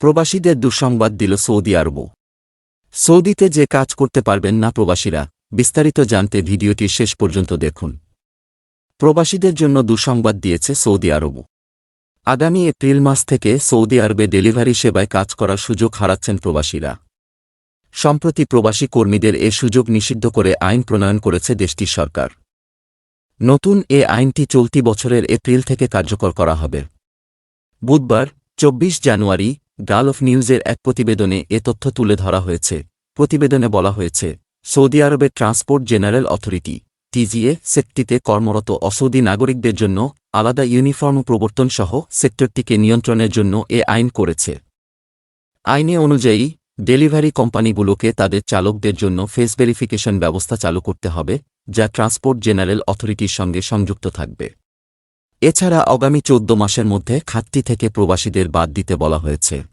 প্রবাসীদের দুঃসংবাদ দিল সৌদি আরব। সৌদিতে যে কাজ করতে পারবেন না প্রবাসীরা, বিস্তারিত জানতে ভিডিওটি শেষ পর্যন্ত দেখুন। প্রবাসীদের জন্য দুঃসংবাদ দিয়েছে সৌদি আরব। আগামী এপ্রিল মাস থেকে সৌদি আরবে ডেলিভারি সেবায় কাজ করার সুযোগ হারাচ্ছেন প্রবাসীরা। সম্প্রতি প্রবাসী কর্মীদের এ সুযোগ নিষিদ্ধ করে আইন প্রণয়ন করেছে দেশটির সরকার। নতুন এ আইনটি চলতি বছরের এপ্রিল থেকে কার্যকর করা হবে। বুধবার, চব্বিশ জানুয়ারি গালফ নিউজের এক প্রতিবেদনে এ তথ্য তুলে ধরা হয়েছে। প্রতিবেদনে বলা হয়েছে, সৌদি আরবের ট্রান্সপোর্ট জেনারেল অথরিটি, টিজিএ, সেক্টরটিতে কর্মরত অসৌদি নাগরিকদের জন্য আলাদা ইউনিফর্ম প্রবর্তন সহ সেক্টরটিকে নিয়ন্ত্রণের জন্য এ আইন করেছে। আইনে অনুযায়ী, ডেলিভারি কোম্পানিগুলোকে তাদের চালকদের জন্য ফেস ভেরিফিকেশন ব্যবস্থা চালু করতে হবে, যা ট্রান্সপোর্ট জেনারেল অথরিটির সঙ্গে সংযুক্ত থাকবে। এছাড়া আগামী চৌদ্দ মাসের মধ্যে খাতটি থেকে প্রবাসীদের বাদ দিতে বলা হয়েছে।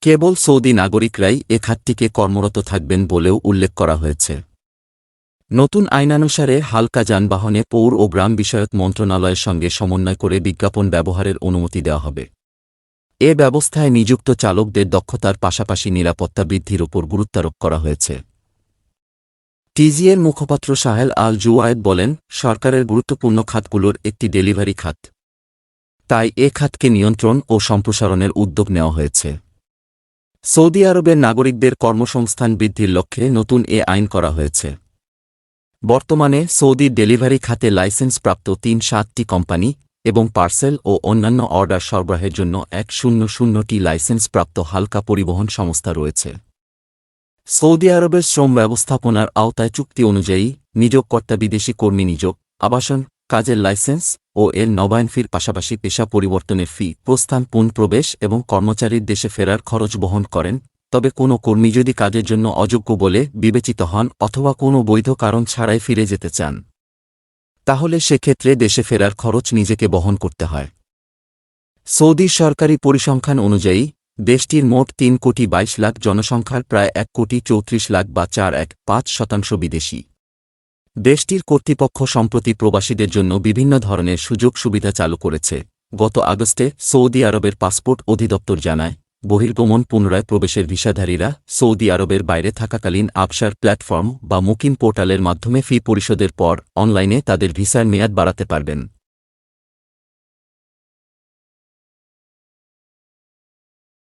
কেবল সৌদি নাগরিকরাই এ খাতটিকে কর্মরত থাকবেন বলেও উল্লেখ করা হয়েছে। নতুন আইনানুসারে হালকা যানবাহনে পৌর ও গ্রাম বিষয়ক মন্ত্রণালয়ের সঙ্গে সমন্বয় করে বিজ্ঞাপন ব্যবহারের অনুমতি দেওয়া হবে। এ ব্যবস্থায় নিযুক্ত চালকদের দক্ষতার পাশাপাশি নিরাপত্তা বৃদ্ধির ওপর গুরুত্বারোপ করা হয়েছে। টিজিএর মুখপাত্র সাহেল আল জুয়ায়েদ বলেন, সরকারের গুরুত্বপূর্ণ খাতগুলোর একটি ডেলিভারি খাত। তাই এ খাতকে নিয়ন্ত্রণ ও সম্প্রসারণের উদ্যোগ নেওয়া হয়েছে। সৌদি আরবের নাগরিকদের কর্মসংস্থান বৃদ্ধির লক্ষ্যে নতুন এ আইন করা হয়েছে। বর্তমানে সৌদি ডেলিভারি খাতে লাইসেন্সপ্রাপ্ত তিন সাতটি কোম্পানি এবং পার্সেল ও অন্যান্য অর্ডার সরবরাহের জন্য এক শূন্য শূন্যটি লাইসেন্সপ্রাপ্ত হালকা পরিবহন সংস্থা রয়েছে। সৌদি আরবের শ্রম ব্যবস্থাপনার আওতায় চুক্তি অনুযায়ী নিযোগকর্তা বিদেশি কর্মী নিযোগ, আবাসন, কাজের লাইসেন্স ও এর নবায়ন ফির পাশাপাশি পেশা পরিবর্তনের ফি, প্রস্থান, পুনঃপ্রবেশ এবং কর্মচারীর দেশে ফেরার খরচ বহন করেন। তবে কোনো কর্মী যদি কাজের জন্য অযোগ্য বলে বিবেচিত হন অথবা কোনো বৈধ কারণ ছাড়াই ফিরে যেতে চান, তাহলে সেক্ষেত্রে দেশে ফেরার খরচ নিজেকে বহন করতে হয়। সৌদি সরকারি পরিসংখ্যান অনুযায়ী দেশটির মোট তিন কোটি বাইশ লাখ জনসংখ্যার প্রায় এক কোটি চৌত্রিশ লাখ বা চার এক পাঁচ শতাংশ বিদেশি। দেশটির কর্তৃপক্ষ সম্প্রতি প্রবাসীদের জন্য বিভিন্ন ধরনের সুযোগ সুবিধা চালু করেছে। গত আগস্টে সৌদি আরবের পাসপোর্ট অধিদপ্তর জানায়, বহির্গমন পুনরায় প্রবেশের ভিসাধারীরা সৌদি আরবের বাইরে থাকাকালীন আবসার প্ল্যাটফর্ম বা মুকিম পোর্টালের মাধ্যমে ফি পরিশোধের পর অনলাইনে তাদের ভিসার মেয়াদ বাড়াতে পারবেন।